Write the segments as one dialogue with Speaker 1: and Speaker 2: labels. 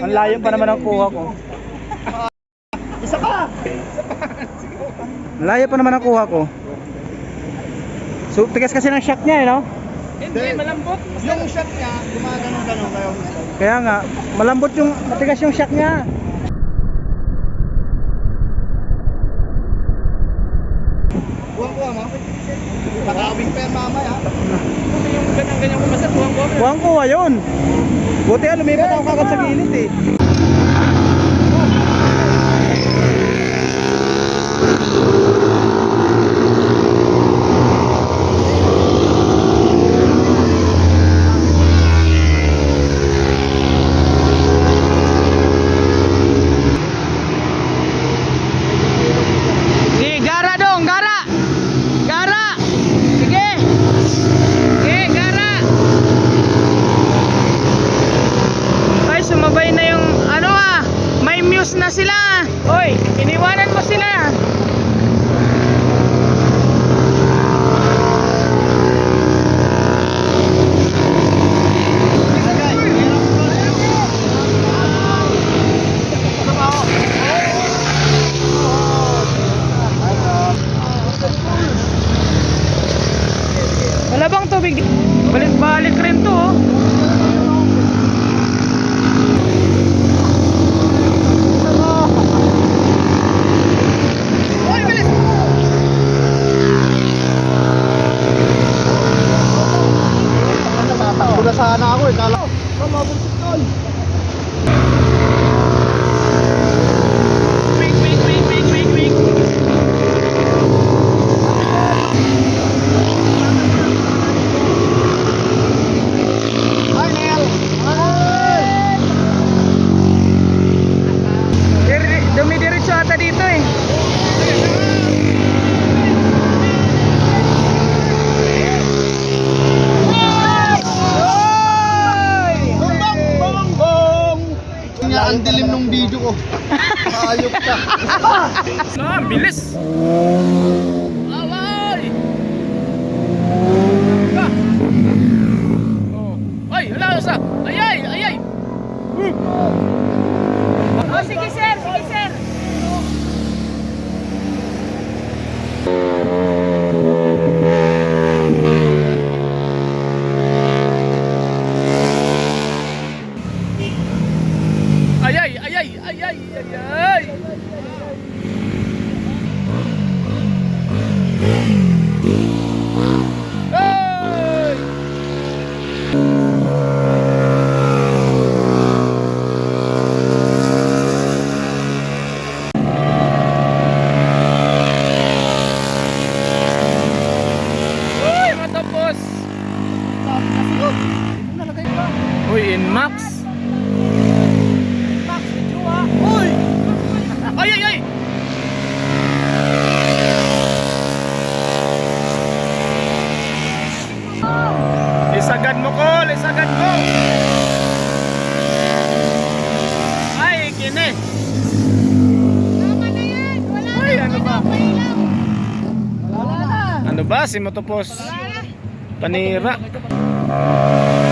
Speaker 1: layo pa naman ang kuha ko.
Speaker 2: Isa pa!
Speaker 1: Layo pa naman ang kuha ko. So, tigas kasi ng shock niya eh, no?
Speaker 2: Hindi, malambot. Yung shot niya, gumagano-gano kayo.
Speaker 1: Kaya nga, malambot yung, matigas yung shock niya.
Speaker 2: Buwang-buwa mo. Nakawing pa yan mamaya. Yung ganyan-ganyan ko basta buwang-buwa mo.
Speaker 1: Kuha kuha yun. Buti nga, lumipat ako kagad sa gilid eh. мабуть. Ah,
Speaker 2: bilis.
Speaker 1: Alay! Ah. Oh. Ay, hala sa. Ay ay, ay ay. Oh, sige sir, sige sir. Ay ay, ay ay, ay ay, ay ay. Hey! Uy, matapos!
Speaker 2: Nalagay pa.
Speaker 1: Uy, in max!
Speaker 2: Max, video ah. Uy!
Speaker 1: Ay, ay, ay! Isagad mo ko! Ay, kine!
Speaker 3: Tama na yan. Wala
Speaker 1: Ay, ano ba?
Speaker 2: Wala na.
Speaker 1: Ano ba, si Motopos? Panira. Ay,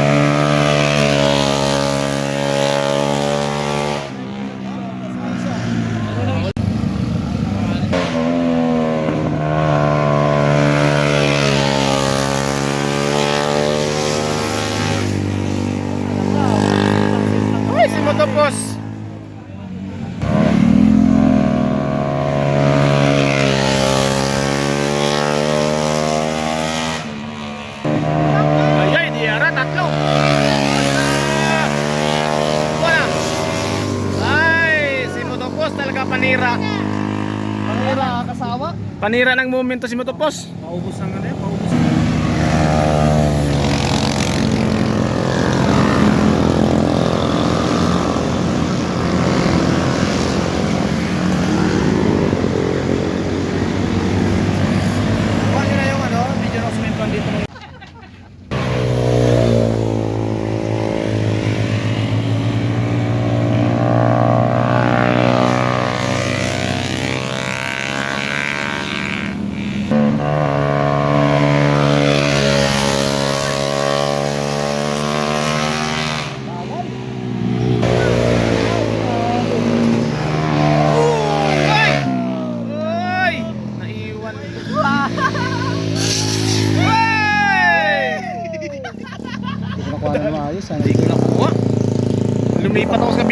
Speaker 1: si Motopos! Ay, ay, di ara, tatlo. Wala. Ay, si Motopos talaga panira.
Speaker 2: Panira kasawa.
Speaker 1: Panira ng momento si Motopos.
Speaker 2: Paubos ang ano paubos Sana. Hindi ko nakuha. Lumipat ako sa